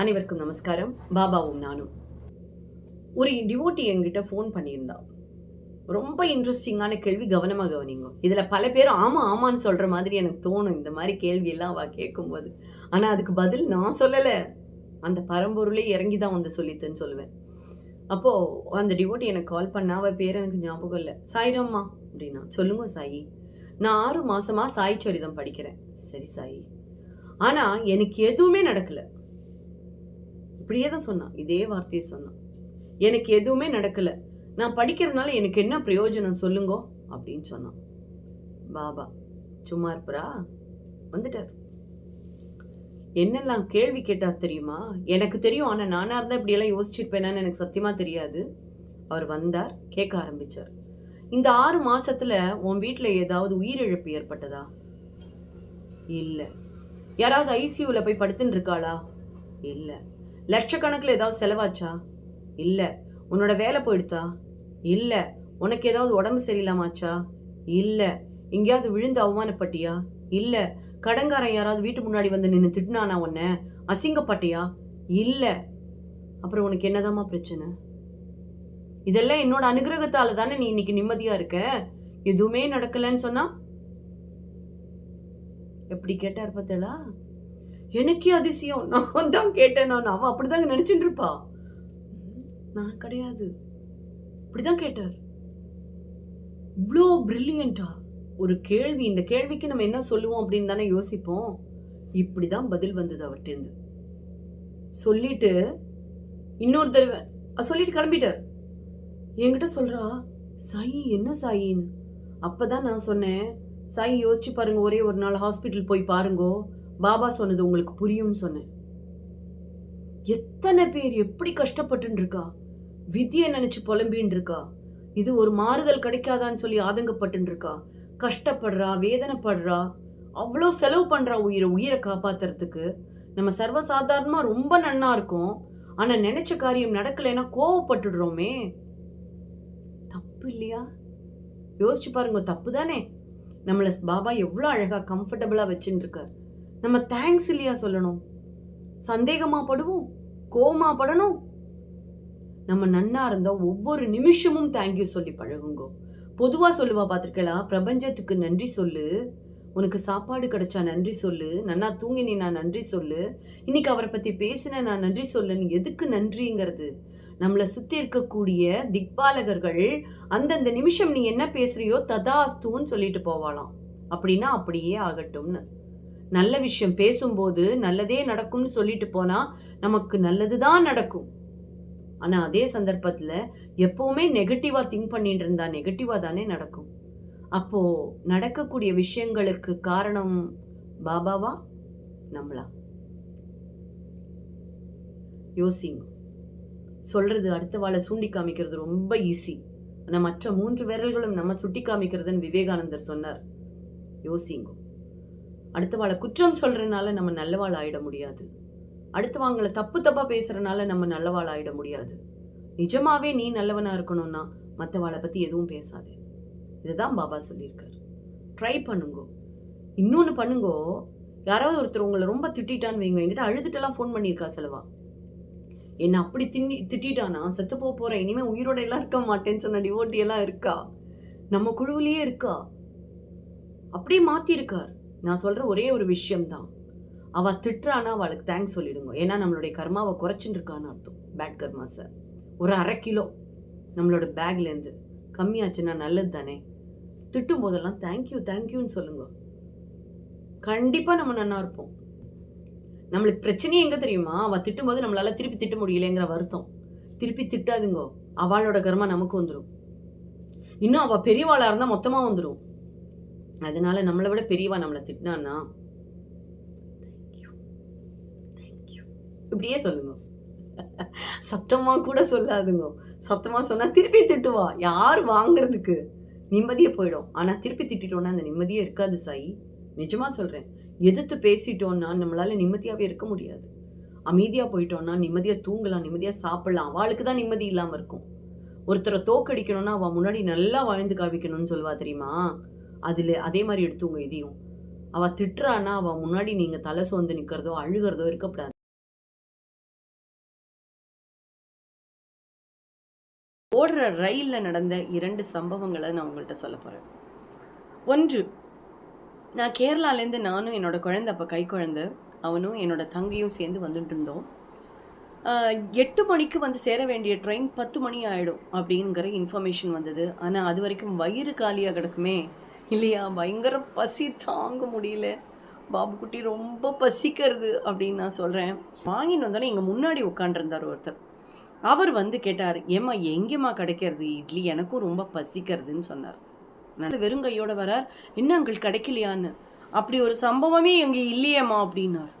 அனைவருக்கும் நமஸ்காரம். பாபாவும் நானும். ஒரு டிவோட்டி என்கிட்ட ஃபோன் பண்ணியிருந்தா. ரொம்ப இன்ட்ரெஸ்டிங்கான கேள்வி கவனமாக கவனிங்க. இதில் பல பேர் ஆமாம் ஆமான்னு சொல்கிற மாதிரி எனக்கு தோணும். இந்த மாதிரி கேள்வியெல்லாம் அவள் கேட்கும்போது. ஆனால் அதுக்கு பதில் நான் சொல்லலை. அந்த பரம்பொருளே இறங்கி தான் வந்து சொல்லித்தேன்னு சொல்லுவேன். அப்போது அந்த டிவோட்டி எனக்கு கால் பண்ணா அவள் பேர் எனக்கு ஞாபகம் இல்லை. சாயிரம்மா அப்படின்னா சொல்லுங்க சாயி. நான் ஆறு மாதமாக சாய் சரிதம் படிக்கிறேன். சரி சாயி. ஆனால் எனக்கு எதுவுமே நடக்கலை. இப்படியே தான் சொன்னான். இதே வார்த்தையை சொன்னான். எனக்கு எதுவுமே நடக்கலை. நான் படிக்கிறதுனால எனக்கு என்ன பிரயோஜனம் சொல்லுங்கோ? அப்படின்னு சொன்னான். பாபா சும்மா இருப்பரா? வந்துட்டார். என்னெல்லாம் கேள்வி கேட்டா தெரியுமா? எனக்கு தெரியும். ஆனால் நானாக இருந்தால் இப்படியெல்லாம் யோசிச்சிருப்பேனான்னு எனக்கு சத்தியமாக தெரியாது. அவர் வந்தார் கேட்க ஆரம்பிச்சார். இந்த ஆறு மாதத்தில் உன் வீட்டில் ஏதாவது உயிரிழப்பு ஏற்பட்டதா? இல்லை. யாராவது ஐசியூவில் போய் படுத்துன்னு இருக்காளா? இல்லை. லட்சக்கணக்கில் ஏதாவது செலவாச்சா? இல்லை. உன்னோட வேலை போயிடுதா இல்லை. உனக்கு ஏதாவது உடம்பு சரியில்லாமாச்சா? இல்லை. எங்கேயாவது விழுந்து அவமானப்பட்டியா? இல்லை. கடங்காரன் யாராவது வீட்டு முன்னாடி வந்து நின்று திட்டினானா உன்னை? அசிங்கப்பட்டியா? இல்லை. அப்புறம் உனக்கு என்னதாம்மா பிரச்சனை? இதெல்லாம் என்னோட அனுகிரகத்தால் தானே நீ இன்னைக்கு நிம்மதியாக இருக்க? எதுவுமே நடக்கலைன்னு சொன்னா? எப்படி கேட்டார் பார்த்தலா எனக்கே அதிசயம். நான் தான் கேட்டேன் நான். அவன் அப்படிதாங்க நினச்சிட்டு இருப்பா. நான் கிடையாது. இப்படிதான் கேட்டார். இவ்வளோ பிரில்லியண்டா ஒரு கேள்வி. இந்த கேள்விக்கு நம்ம என்ன சொல்லுவோம் அப்படின்னு தானே யோசிப்போம். இப்படி தான் பதில் வந்தது அவர்கிட்டேருந்து சொல்லிட்டு இன்னொரு தடவை சொல்லிட்டு கிளம்பிட்டார். என்கிட்ட சொல்கிறா சாயி என்ன சாயின்னு? அப்போ தான் நான் சொன்னேன் சாயி யோசிச்சு பாருங்க ஒரே ஒரு நாள் ஹாஸ்பிட்டல் போய் பாருங்கோ. பாபா சொன்னது உங்களுக்கு புரியும்னு சொன்னேன். எத்தனை பேர் எப்படி கஷ்டப்பட்டு இருக்கா விதியை நினைச்சு புலம்பின்னு இருக்கா இது ஒரு மாறுதல் கிடைக்காதான்னு சொல்லி ஆதங்கப்பட்டு இருக்கா கஷ்டப்படுறா வேதனைப்படுறா அவ்வளோ செலவு பண்ணுறா உயிரை உயிரை காப்பாற்றுறதுக்கு நம்ம சர்வசாதாரணமாக ரொம்ப நன்னா இருக்கும். ஆனால் நினைச்ச காரியம் நடக்கலைன்னா கோவப்பட்டுடுறோமே. தப்பு இல்லையா யோசிச்சு பாருங்க தப்பு தானே நம்மளை பாபா எவ்வளோ அழகாக கம்ஃபர்டபுளாக வச்சுட்டு இருக்கார் நம்ம தேங்க்ஸ் இல்லையா சொல்லணும்? சந்தேகமா படுவோம் கோமா படணும் நம்ம நன்னா இருந்தா ஒவ்வொரு நிமிஷமும் தேங்க்யூ சொல்லி பழகுங்கோ. பொதுவா சொல்லுவா பார்த்துருக்கலாம் பிரபஞ்சத்துக்கு நன்றி சொல்லு. உனக்கு சாப்பாடு கிடைச்சா நன்றி சொல்லு. நன்னா தூங்கினி நான் நன்றி சொல்லு. இன்னைக்கு அவரை பத்தி பேசின நான் நன்றி சொல்லுன்னு எதுக்கு நன்றிங்கிறது? நம்மளை சுத்தி இருக்கக்கூடிய திக்பாலகர்கள் அந்தந்த நிமிஷம் நீ என்ன பேசுறியோ ததாஸ்துன்னு சொல்லிட்டு போவாளாம். அப்படின்னா அப்படியே ஆகட்டும்னு. நல்ல விஷயம் பேசும்போது நல்லதே நடக்கும்னு சொல்லிட்டு போனா நமக்கு நல்லது தான் நடக்கும். ஆனா அதே சந்தர்ப்பத்துல எப்பவுமே நெகட்டிவா திங்க் பண்ணிட்டு இருந்தா நெகட்டிவா தானே நடக்கும். அப்போ நடக்கக்கூடிய விஷயங்களுக்கு காரணம் பாபாவா? நம்மளா? யோசிங்க. சொல்றது அடுத்த வாழை சூண்டி காமிக்கிறது ரொம்ப ஈஸி ஆனா மற்ற மூன்று விரல்களும் நம்ம சுட்டி காமிக்கிறதுன்னு விவேகானந்தர் சொன்னார். யோசிங்கோ. அடுத்தவாளை குற்றம் சொல்கிறனால நம்ம நல்லவாள் ஆகிட முடியாது. அடுத்தவங்களை தப்பு தப்பாக பேசுகிறனால நம்ம நல்லவாள் ஆகிட முடியாது. நிஜமாவே நீ நல்லவனாக இருக்கணும்னா மற்றவாளை பற்றி எதுவும் பேசாது. இதுதான் பாபா சொல்லியிருக்காரு. ட்ரை பண்ணுங்கோ. இன்னொன்று பண்ணுங்கோ. யாராவது ஒருத்தர் உங்களை ரொம்ப திட்டான்னு வைங்க. என்கிட்ட அழுதுட்டெல்லாம் ஃபோன் பண்ணியிருக்கா செலவா. என்னை அப்படி திண்ணி திட்டானா செத்து போக போகிறேன் இனிமேல் உயிரோட எல்லாம் இருக்க மாட்டேன்னு சொன்ன டிவோட்டி எல்லாம் இருக்கா? நம்ம குழுவிலேயே இருக்கா? அப்படியே மாற்றிருக்கார் நான் சொல்கிற ஒரே ஒரு விஷயம்தான். அவள் திட்டுறானா அவளுக்கு தேங்க்ஸ் சொல்லிடுங்க. ஏன்னா நம்மளுடைய கர்மாவை குறைச்சின்னு இருக்கான்னு அர்த்தம். பேட் கர்மாஸை ஒரு அரை கிலோ நம்மளோட பேக்லேருந்து கம்மியாச்சுன்னா நல்லது தானே? திட்டும் போதெல்லாம் தேங்க்யூ தேங்க்யூன்னு சொல்லுங்க. கண்டிப்பாக நம்ம நல்லா இருப்போம். நம்மளுக்கு பிரச்சனையே எங்கே தெரியுமா? அவள் திட்டும்போது நம்மளால் திருப்பி திட்ட முடியலைங்கிற வருத்தம். திருப்பி திட்டாதுங்கோ. அவளோட கர்மா நமக்கு வந்துடும் இன்னும் அவள் பெரியவாளாக இருந்தால் மொத்தமாக வந்துடும் அதனால நம்மளை விட பெரியவா நம்மளை திட்டினான்னா இப்படியே சொல்லுங்க. சத்தமா கூட சொல்லாதுங்க. சத்தமா சொன்னா திருப்பி திட்டுவா. யார் வாங்குறதுக்கு? நிம்மதியே போயிடும். ஆனா திருப்பி திட்டிட்டோன்னா அந்த நிம்மதியே இருக்காது சாய். நிஜமா சொல்றேன். எதிர்த்து பேசிட்டோம்னா நம்மளால நிம்மதியாவே இருக்க முடியாது. அமைதியா போயிட்டோம்னா நிம்மதியா தூங்கலாம் நிம்மதியா சாப்பிடலாம். அவளுக்கு தான் நிம்மதி இல்லாம இருக்கும். ஒருத்தரை தோக்கடிக்கணும்னா அவள் முன்னாடி நல்லா வாழ்ந்து காவிக்கணும்னு சொல்லுவா தெரியுமா? அதில் அதே மாதிரி எடுத்துங்க இதையும். அவள் திட்டுறான்னா அவள் முன்னாடி நீங்கள் தலை சோர்ந்து நிற்கிறதோ அழுகிறதோ இருக்கக்கூடாது ஓடுற ரயிலில் நடந்த இரண்டு சம்பவங்களை நான் உங்கள்கிட்ட சொல்ல போகிறேன் ஒன்று நான் கேரளாலேருந்து நானும் என்னோடய குழந்த அப்போ கை குழந்த அவனும் என்னோடய தங்கையும் சேர்ந்து வந்துட்டு இருந்தோம் எட்டு மணிக்கு வந்து சேர வேண்டிய ட்ரெயின் பத்து மணி ஆகிடும் அப்படிங்கிற இன்ஃபர்மேஷன் வந்தது. ஆனால் அது வரைக்கும் வயிறு காலியாக கிடக்குமே இல்லையா? பயங்கர பசி தாங்க முடியல. பாபுக்குட்டி ரொம்ப பசிக்கிறது அப்படின்னு நான் சொல்கிறேன் வாங்கின்னு வந்தோடனே எங்கள் முன்னாடி உட்காண்டிருந்தார் ஒருத்தர். அவர் வந்து கேட்டார் ஏம்மா எங்கேம்மா கிடைக்கிறது? இட்லி எனக்கும் ரொம்ப பசிக்கிறதுன்னு சொன்னார். நான் வெறும் கையோட வரார். என்ன அங்கள் கிடைக்கலையான்னு? அப்படி ஒரு சம்பவமே எங்கே இல்லையேம்மா அப்படின்னார்.